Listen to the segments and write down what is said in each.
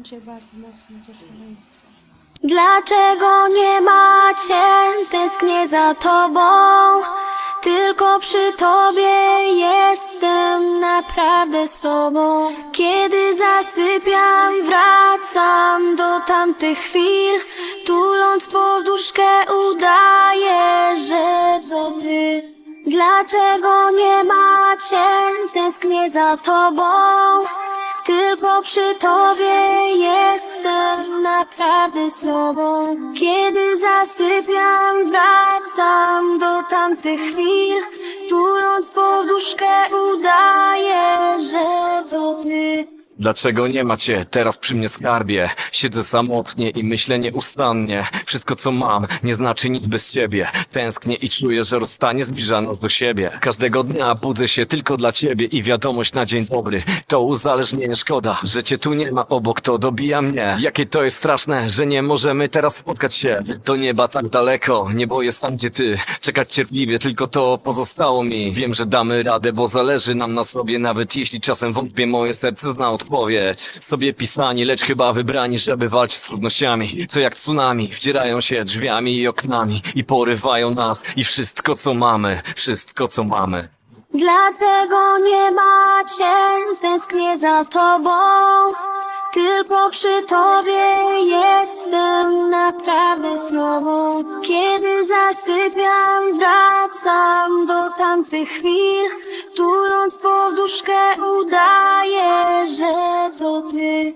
Bardzo mocno. Dlaczego nie macie? Tęsknię za tobą. Tylko przy tobie jestem naprawdę sobą. Kiedy zasypiam, wracam do tamtych chwil. Tuląc poduszkę, udaję, że to ty. Dlaczego nie macie? Tęsknię za tobą. Tylko przy tobie jestem naprawdę sobą. Kiedy zasypiam, wracam do tamtych chwil. Tuląc poduszkę, udaję, że to ty. Dlaczego nie macie teraz przy mnie skarbie? Siedzę samotnie i myślę nieustannie. Wszystko co mam nie znaczy nic bez ciebie. Tęsknię i czuję, że rozstanie zbliża nas do siebie. Każdego dnia budzę się tylko dla ciebie i wiadomość na dzień dobry. To uzależnienie szkoda, że cię tu nie ma obok, to dobija mnie. Jakie to jest straszne, że nie możemy teraz spotkać się. Do nieba tak daleko, niebo jest tam gdzie ty. Czekać cierpliwie, tylko to pozostało mi. Wiem, że damy radę, bo zależy nam na sobie, nawet jeśli czasem wątpię, moje serce zna odpowiedź. Sobie pisani, lecz chyba wybrani, żeby walczyć z trudnościami. Co jak tsunami, wdzierają się drzwiami i oknami i porywają nas i wszystko co mamy, wszystko co mamy. Dlaczego nie macie? Tęsknię za tobą. Tylko przy tobie jestem naprawdę sobą. Kiedy zasypiam, wracam do tamtych chwil. Tuląc poduszkę, udaję, że to ty.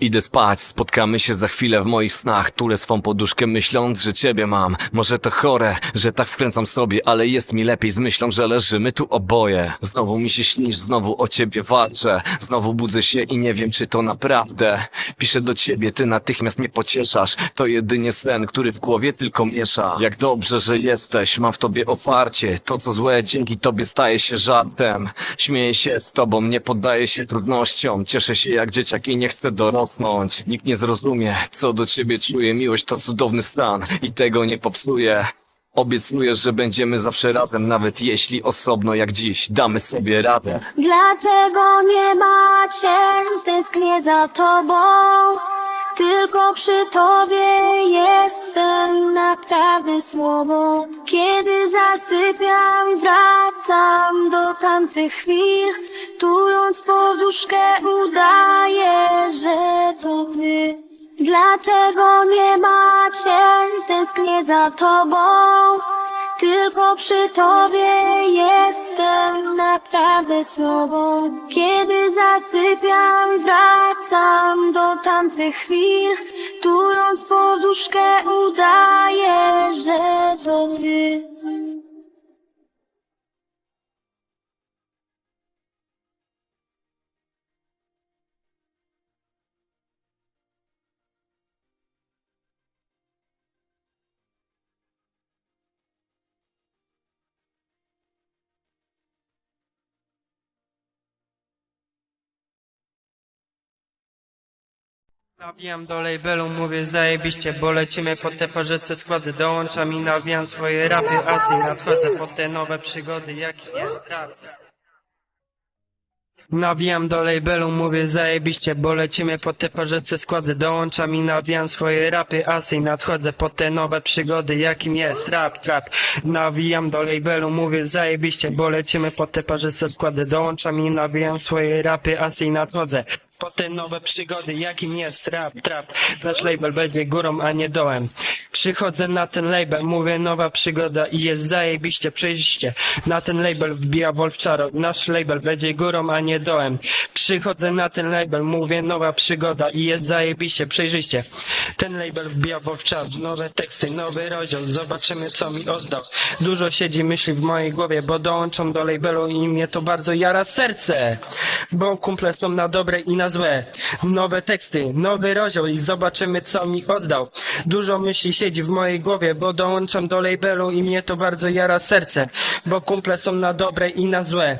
Idę spać, spotkamy się za chwilę w moich snach. Tulę swą poduszkę myśląc, że ciebie mam. Może to chore, że tak wkręcam sobie Ale jest mi lepiej z myślą, że leżymy tu oboje. Znowu mi się śnisz, znowu o ciebie walczę. Znowu budzę się i nie wiem czy to naprawdę. Piszę do ciebie, ty natychmiast mnie pocieszasz. To jedynie sen, który w głowie tylko miesza. Jak dobrze, że jesteś, mam w tobie oparcie. To co złe, dzięki tobie staje się żartem. Śmieję się z tobą, nie poddaję się trudnościom. Cieszę się jak dzieciak i nie chcę dorosnąć Nikt nie zrozumie, co do ciebie czuję Miłość to cudowny stan. I tego nie popsuję Obiecuję, że będziemy zawsze razem Nawet jeśli osobno jak dziś Damy sobie radę Dlaczego nie macie? Tęsknię za tobą. Tylko przy tobie jestem naprawdę słabą. Kiedy zasypiam, wracam do tamtych chwil. Tuląc poduszkę, udaję, że to ty. Dlaczego nie macie? Tęsknię za tobą. Tylko przy tobie jestem naprawdę sobą. Kiedy zasypiam, wracam do tamtych chwil. Tuląc poduszkę, udaję, że to ty. Nawijam do labelu, mówię zajebiście, bo lecimy po te parzyste składy. Dołączam i nawijam swoje rapy asy Nadchodzę po te nowe przygody, jaki jest rap Nawijam do labelu, mówię zajebiście, bo lecimy po te parzyste składy. Dołączam i nawijam swoje rapy asy Nadchodzę po te nowe przygody, jakim jest rap, trap. Nawijam do labelu, mówię zajebiście, bo lecimy po te parzyste składy. Dołączam i nawijam swoje rapy asy Nadchodzę po te nowe przygody, jakim jest rap, trap. Nasz label będzie górą, a nie dołem. Przychodzę na ten label, mówię nowa przygoda i jest zajebiście, przejście. Na ten label wbija Wolfczaro, nasz label będzie górą, a nie dołem. Przychodzę na ten label, mówię nowa przygoda i jest zajebiście, przejrzyście. Ten label wbija Wolfczaro, nowe teksty, nowy rozdział, zobaczymy co mi oddał. Dużo siedzi myśli w mojej głowie, bo dołączam do labelu i mnie to bardzo jara serce. Bo kumple są na dobre i na złe. Nowe teksty, nowy rozdział i zobaczymy co mi oddał. Dużo myśli siedzi w mojej głowie, bo dołączam do labelu i mnie to bardzo jara serce. Bo kumple są na dobre i na złe.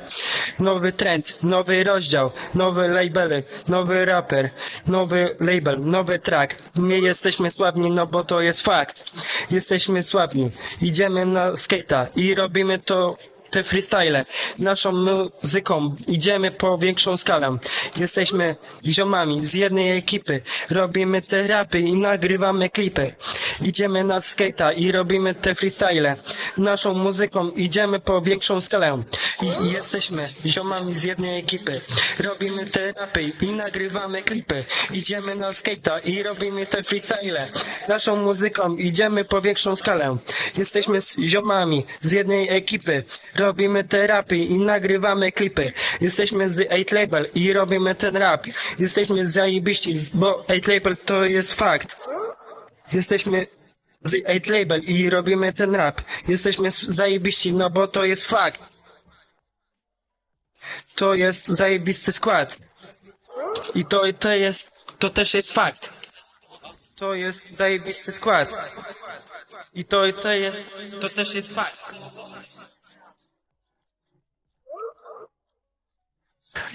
Nowy trend, nowy rozdział, nowe labely, nowy raper, nowy label, nowy track. My jesteśmy sławni, no bo to jest fakt. Jesteśmy sławni. Idziemy na skate'a i robimy to te freestyle. Naszą muzyką idziemy po większą skalę. Jesteśmy ziomami z jednej ekipy. Robimy te rapy i nagrywamy klipy. Idziemy na skate'a i robimy te freestyle. Naszą muzyką idziemy po większą skalę. I jesteśmy ziomami z jednej ekipy. Robimy te rapy i nagrywamy klipy. Idziemy na skate'a i robimy te freestyle. Naszą muzyką idziemy po większą skalę. Jesteśmy z ziomami z jednej ekipy. Robimy te rapy i nagrywamy klipy. Jesteśmy z 8 Label i robimy ten rap. Jesteśmy zajebiści, bo 8 Label to jest fakt. Jesteśmy z 8 Label i robimy ten rap. Jesteśmy zajebiści, no bo to jest fakt. To jest zajebisty skład. I to, to jest, to też jest fakt. To jest zajebisty skład. I to, to jest, to też jest fakt.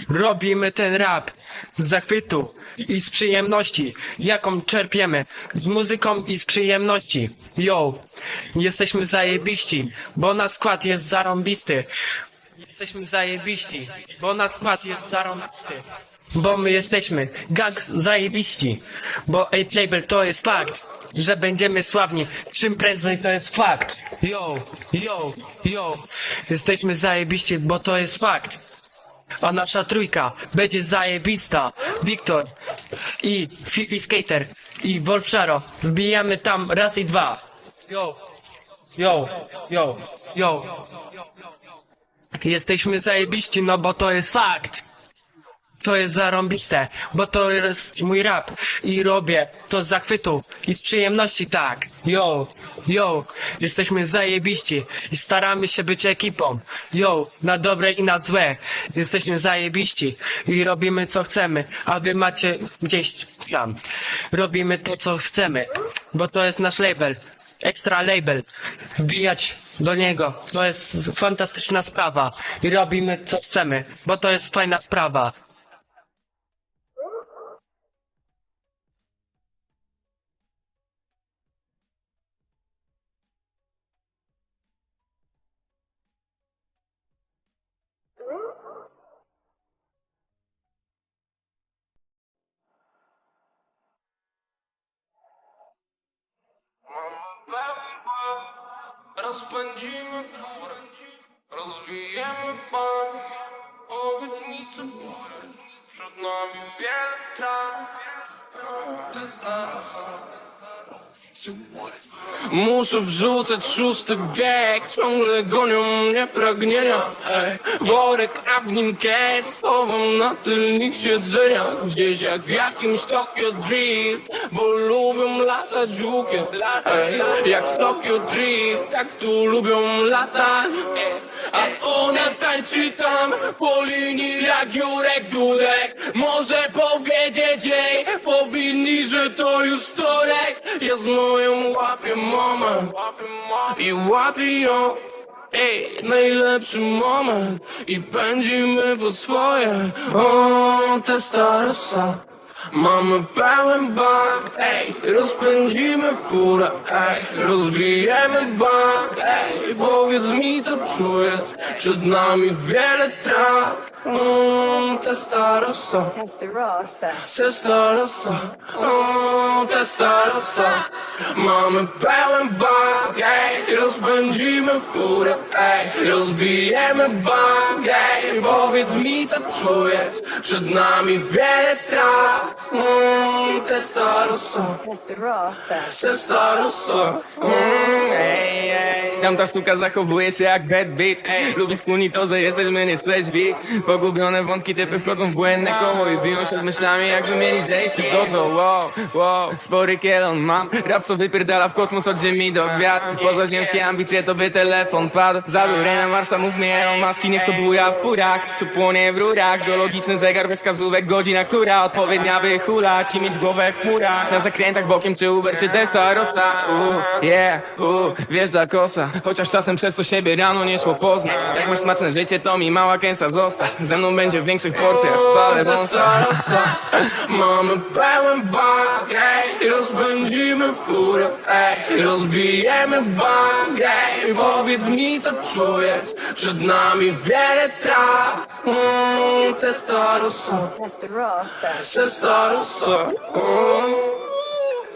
Robimy ten rap z zachwytu i z przyjemności, jaką czerpiemy z muzyką i z przyjemności. Yo, jesteśmy zajebiści, bo nasz skład jest zarąbisty. Jesteśmy zajebiści, bo nasz skład jest zarąbisty. Bo my jesteśmy gang zajebiści, bo 8 Label to jest fakt, że będziemy sławni czym prędzej to jest fakt. Yo, yo, yo, jesteśmy zajebiści, bo to jest fakt. A nasza trójka będzie zajebista. Wiktor i Fifi Skater i Wolf Sharo. Wbijamy tam raz i dwa. Yo, yo, yo, yo. Jesteśmy zajebiści, no bo to jest fakt. To jest zarąbiste, bo to jest mój rap i robię to z zachwytu i z przyjemności, tak. Yo, yo, jesteśmy zajebiści i staramy się być ekipą. Yo, na dobre i na złe. Jesteśmy zajebiści i robimy co chcemy, a wy macie gdzieś tam. Robimy to co chcemy, bo to jest nasz label. Extra label. Wbijać do niego. To jest fantastyczna sprawa i robimy co chcemy, bo to jest fajna sprawa. Muszę wrzucać szósty bieg Ciągle gonią mnie pragnienia. Worek, a w nim kec na tylnych siedzeniach Gdzieś jak w jakimś Tokyo Drift Bo lubią latać ej. Jak w Tokyo Drift Tak tu lubią latać. A ona tańczy tam po linii jak Jurek Dudek. Może powiedzieć jej powinni, że to już wtorek. Ja z moją łapię moment i łapię ją. Ej, najlepszy moment i pędzimy po swoje. O, te starosa Mamy pełen bank, ej, rozpędzimy furę, ej, rozbijemy bank, ej, powiedz mi co czujesz, przed nami wiele tras, mm, testarossa, Testarossa. testarossa, mm, testarossa, mamy pełen bank, ej, rozpędzimy furę, ej, rozbijemy bank, ej, powiedz mi co czujesz, przed nami wiele tras, mm, testarossa. Testarossa. Testarossa. Ej, ej. Tam ta sztuka zachowuje się jak bad bitch ej. Lubi skłoni to, że jesteśmy nietrzeźwi Pogubione wątki typy wchodzą w błędne koło I biją się z myślami jakby mieli zejść dojo Wow, wow, spory kielon mam Rap co wypierdala w kosmos od ziemi do gwiazd. Pozaziemskie ambicje to by telefon padł. Zabiorę na Marsa, mów mi Elon Musk i niech to buja w furach. Tu płonie w rurach, geologiczny zegar bez wskazówek Godzina, która odpowiednia by hulać I mieć głowę w chmurach. Na zakrętach bokiem czy Uber czy Testa Rosta. Uh, Yeah, uh, wjeżdża kosa. Chociaż czasem przez to siebie rano nie szło poznać. Jak masz smaczne życie, to mi mała kęsa zostać Ze mną będzie w większych porcjach, palę wąsa. Mamy pełen bank, ej Furę, ej Rozbijemy bank, ej Powiedz mi co czujesz. Przed nami wiele tras. Mm, Testarossa, Testarossa. Testarossa mm.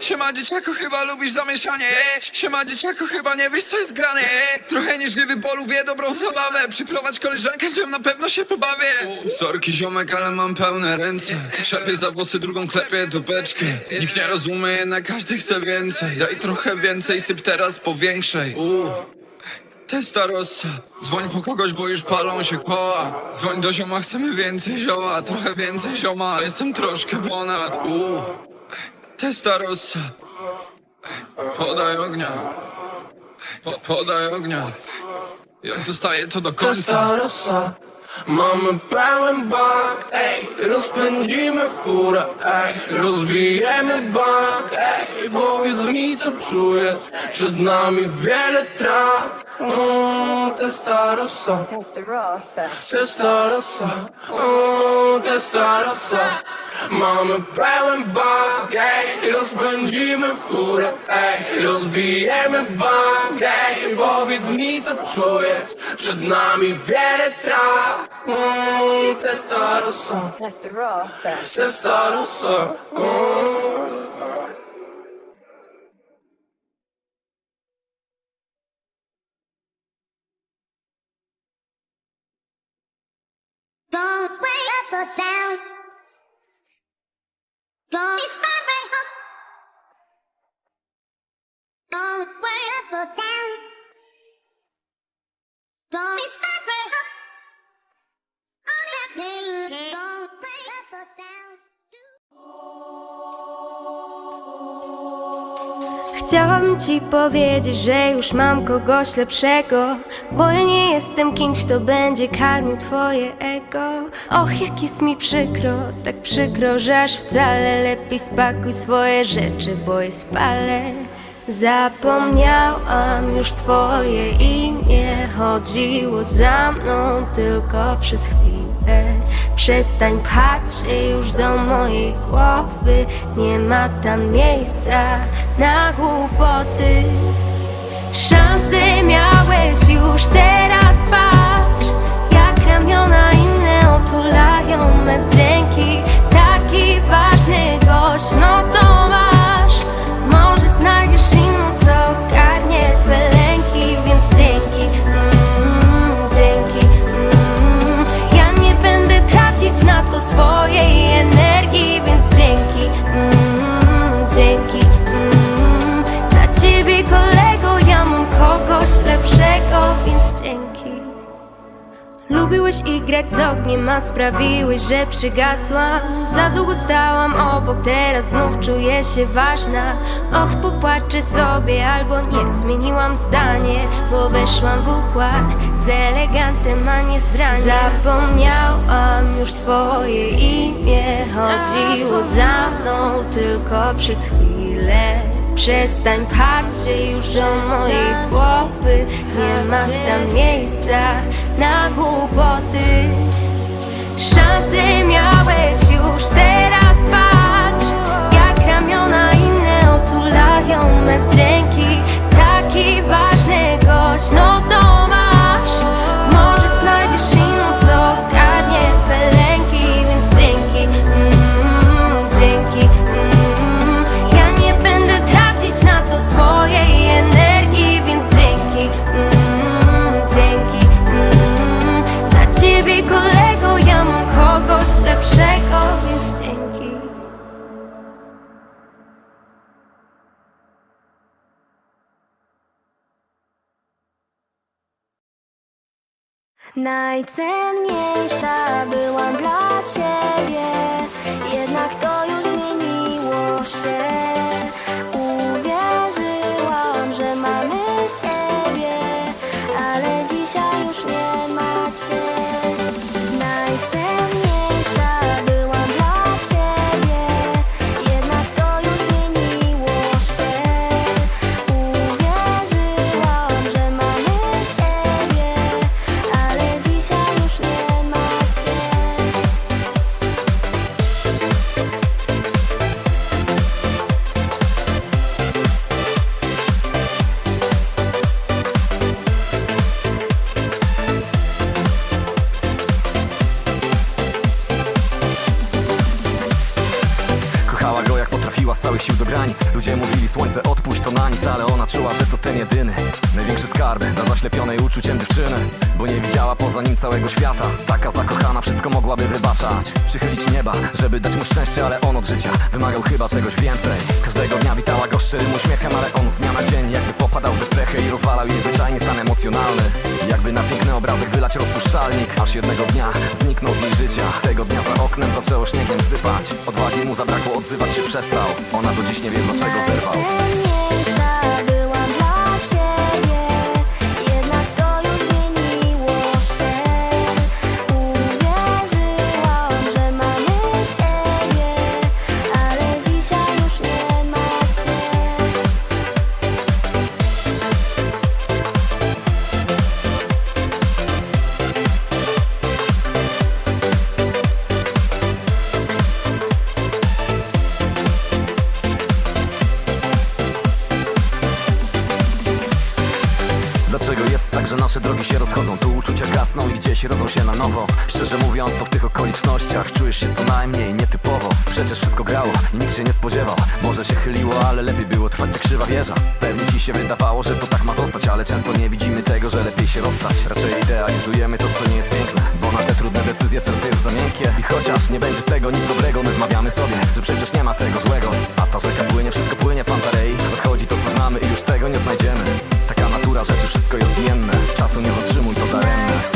Siema dzieciaku, chyba lubisz zamieszanie. Siema dzieciaku, chyba nie wiesz co jest grane. Trochę nieżliwy, bo lubię dobrą zabawę. Przyprowadź koleżankę, z nią na pewno się pobawię. Sorki ziomek, ale mam pełne ręce. Szapię za włosy, drugą klepię dupeczkę. Nikt nie rozumie, jednak każdy chce więcej. Daj trochę więcej, syp teraz powiększej Testa rossa Dzwoń po kogoś, bo już palą się koła. Dzwoń do zioma, chcemy więcej zioła. Trochę więcej zioma, jestem troszkę ponad. Uuu. Testa rossa Podaj ognia. Po, Podaj ognia. Jak zostaje to do końca. Testarossa Mamy pełen bank, ej Rozpędzimy furę, ej Rozbijemy bank, ej Powiedz mi co czujesz Przed nami wiele tras. Mm, Testarossa Testarossa. Testarossa mm, Testarossa Mamy pełen bank, ej Rozpędzimy furę, ej Rozbijemy bank, ej Powiedz mi co czujesz Przed nami wiele tras mm, Testarossa Testarossa. Testarossa mm. Don't wait up or down. Don't wait up or down. Don't be. All that. Don't up or down. Chciałam ci powiedzieć, że już mam kogoś lepszego Bo ja nie jestem kimś, kto będzie karmił twoje ego Och, jak jest mi przykro, tak przykro, że aż wcale Lepiej spakuj swoje rzeczy, bo je spalę Zapomniałam już twoje imię Chodziło za mną tylko przez chwilę. Przestań się już do mojej głowy Nie ma tam miejsca na głupoty. Szansy miałeś już teraz patrz Jak ramiona inne otulają me wdzięki. Taki ważny gość, no to Lubiłeś igrać z ogniem, a sprawiłeś, że przygasłam. Za długo stałam obok, teraz znów czuję się ważna. Och, popłaczę sobie albo nie, zmieniłam zdanie Bo weszłam w układ z elegantem, a nie zdranie. Zapomniałam już twoje imię Chodziło za mną tylko przez chwilę Przestań patrzeć już do mojej głowy. Nie ma tam miejsca na głupoty. Szansy miałeś już teraz patrz Jak ramiona inne otulają me wdzięki. Taki ważny gość, no to Najcenniejsza byłam dla ciebie, jednak to całych sił do granic. Ludzie mówili słońce odpuść to na nic Ale ona czuła, że to ten jedyny. Największy skarb dla zaślepionej uczuciem dziewczyny Bo nie widziała poza nim całego świata. Taka zakochana wszystko mogłaby wybaczać. Przychylić nieba, żeby dać mu szczęście Ale on od życia wymagał chyba czegoś więcej. Każdego dnia witała go szczerym uśmiechem Ale on z dnia na dzień jakby popadał w deprechę I rozwalał jej zwyczajnie stan emocjonalny. Jakby na piękny obrazek wylać rozpuszczalnik Aż jednego dnia zniknął z jej życia. Tego dnia za oknem zaczęło śniegiem sypać. Odwagi mu zabrakło, odzywać się przestał Ona do dziś nie wie dlaczego zerwał rodzą się na nowo. Szczerze mówiąc to w tych okolicznościach Czujesz się co najmniej nietypowo. Przecież wszystko grało nikt się nie spodziewał. Może się chyliło, ale lepiej było trwać jak krzywa wieża. Pewnie ci się wydawało, że to tak ma zostać Ale często nie widzimy tego, że lepiej się rozstać. Raczej idealizujemy to, co nie jest piękne Bo na te trudne decyzje serce jest za miękkie. I chociaż nie będzie z tego nic dobrego My wmawiamy sobie, że przecież nie ma tego złego. A ta rzeka płynie, wszystko płynie Pantarei. Odchodzi to, co znamy i już tego nie znajdziemy. Taka natura rzeczy, wszystko jest zmienne. Czasu nie zatrzymuj, to daremne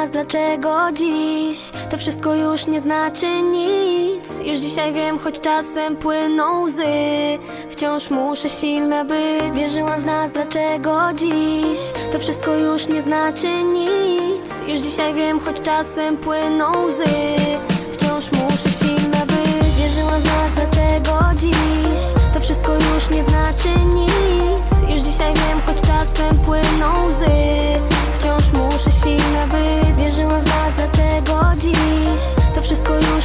nas, dlaczego dziś? To wszystko już nie znaczy nic. Już dzisiaj wiem, choć czasem płyną łzy. Wciąż muszę silna być. Wierzyłam w nas, dlaczego dziś? To wszystko już nie znaczy nic. Już dzisiaj wiem, choć czasem płyną łzy. Wciąż muszę silna być. Wierzyłam w nas, dlaczego dziś? To wszystko już nie znaczy nic. Już dzisiaj wiem, choć czasem płyną łzy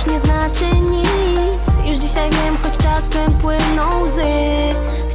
już nie znaczy nic. Już dzisiaj wiem, choć czasem płyną łzy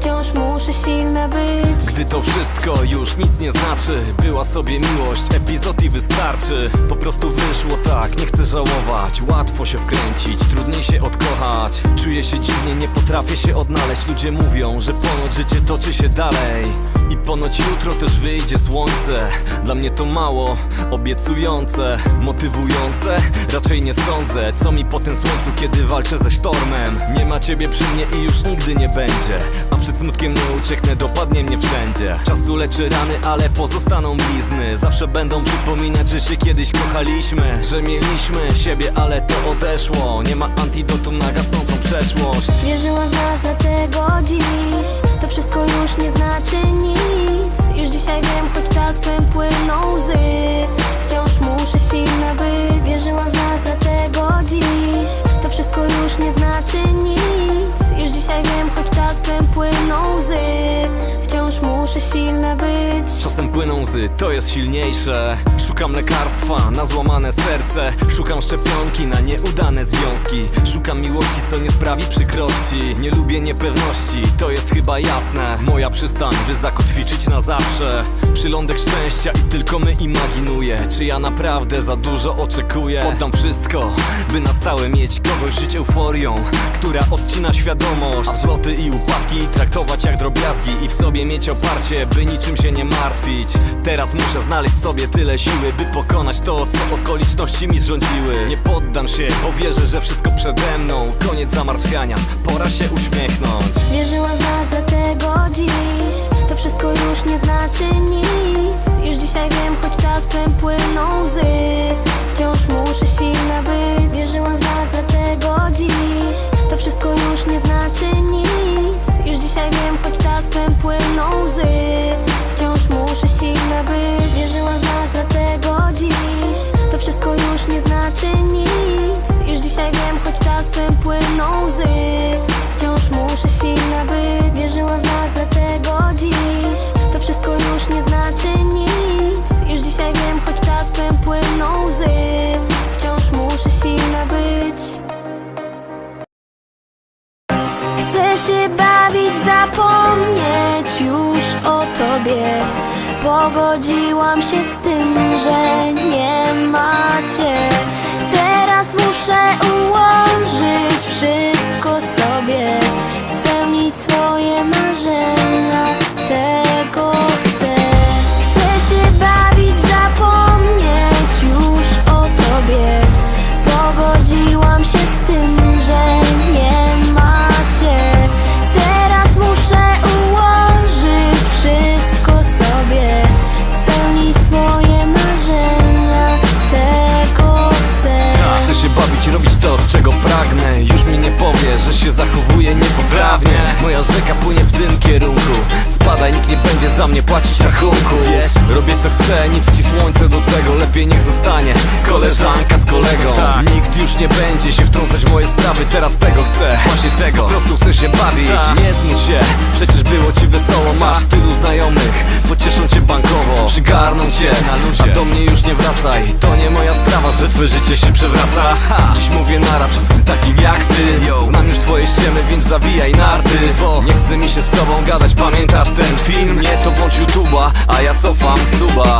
Wciąż muszę silna być. Gdy to wszystko już nic nie znaczy Była sobie miłość, epizod i wystarczy. Po prostu wyszło tak, nie chcę żałować Łatwo się wkręcić, trudniej się odkochać. Czuję się dziwnie, nie potrafię się odnaleźć. Ludzie mówią, że ponoć życie toczy się dalej. I ponoć jutro też wyjdzie słońce. Dla mnie to mało, obiecujące Motywujące? Raczej nie sądzę Co mi po tym słońcu, kiedy walczę ze sztormem. Nie ma ciebie przy mnie i już nigdy nie będzie. A przed smutkiem nie ucieknę, dopadnie mnie wszędzie. Czasu leczy rany, ale pozostaną blizny. Zawsze będą przypominać, że się kiedyś kochaliśmy Że mieliśmy siebie, ale to odeszło. Nie ma antidotum na gasnącą przeszłość. Wierzyłam w nas, dlaczego dziś? To wszystko już nie znaczy nic. Już dzisiaj wiem, choć czasem płyną łzy. Wciąż muszę silna być. Wierzyłam w nas, dlaczego dziś? To wszystko już nie znaczy nic Już dzisiaj wiem, choć czasem płyną łzy Wciąż muszę silna być. Czasem płyną łzy, to jest silniejsze. Szukam lekarstwa na złamane serce. Szukam szczepionki na nieudane związki. Szukam miłości, co nie sprawi przykrości. Nie lubię niepewności, to jest chyba jasne. Moja przystań, by zakotwiczyć na zawsze. Przylądek szczęścia i tylko my imaginuję Czy ja naprawdę za dużo oczekuję. Oddam wszystko, by na stałe mieć kogoś Żyć euforią, która odcina świadomość. A wzloty i upadki traktować jak drobiazgi I w sobie mieć oparcie, by niczym się nie martwić. Teraz muszę znaleźć sobie tyle siły, by pokonać to, co okoliczności mi zrządziły. Nie poddam się, bo wierzę, że wszystko przede mną. Koniec zamartwiania, pora się uśmiechnąć. Wierzyłam w nas, dlaczego dziś. To wszystko już nie znaczy nic. Już dzisiaj wiem, choć czasem płyną łzy. Wciąż muszę silna być. Wierzyłam w nas, dlaczego dziś. To wszystko już nie znaczy nic Pogodziłam się z tym, że nie macie. Teraz muszę ułożyć wszystko sobie Spełnić swoje marzenia, chcę się bawić, nie znicz się Przecież było ci wesoło, masz tylu znajomych Pocieszą cię bankowo, przygarną cię A do mnie już nie wracaj. To nie moja sprawa, że twoje życie się przewraca. Dziś mówię nara wszystkim takim jak ty. Znam już twoje ściemy, więc zawijaj narty. Bo nie chce mi się z tobą gadać Pamiętasz ten film? Nie, to włącz YouTube'a A ja cofam suba.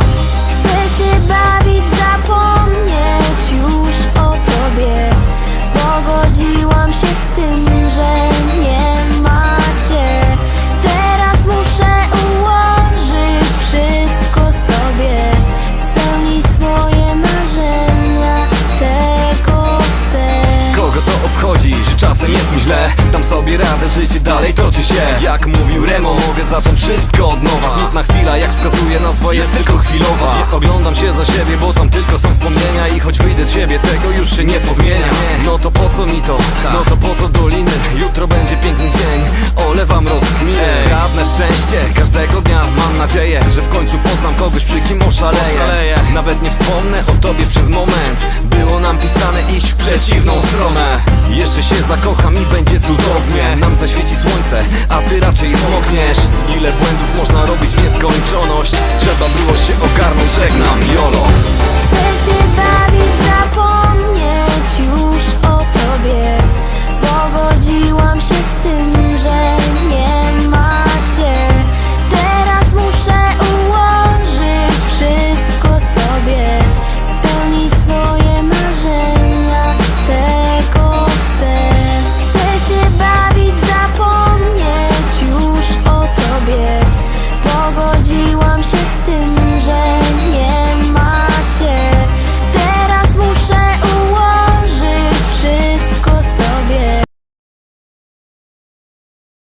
Chcę się bawić, zapomnieć już o tobie Pogodziłam się z tym, że nie czasem jest mi źle. Dam sobie radę, życie dalej toczy się. Jak mówił Remo, mogę zacząć wszystko od nowa. Smutna chwila, jak wskazuje nazwa, jest tylko chwilowa. Nie oglądam się za siebie, bo tam tylko są wspomnienia I choć wyjdę z siebie, tego już się nie pozmienia. No to po co mi to? No to po co doliny? Jutro będzie piękny dzień, olewam rozkminy Kradnę szczęście każdego dnia Mam nadzieję, że w końcu poznam kogoś, przy kim oszaleję. Nawet nie wspomnę o tobie przez moment. Było nam pisane iść w przeciwną stronę. Jeszcze się zakocham kocham i będzie cudownie. Nam zaświeci słońce, a ty raczej zmokniesz. Ile błędów można robić w nieskończoność? Trzeba było się ogarnąć, żegnam, jolo. Chcę się bawić, zapomnieć już o tobie. Pogodziłam się z tym, że nie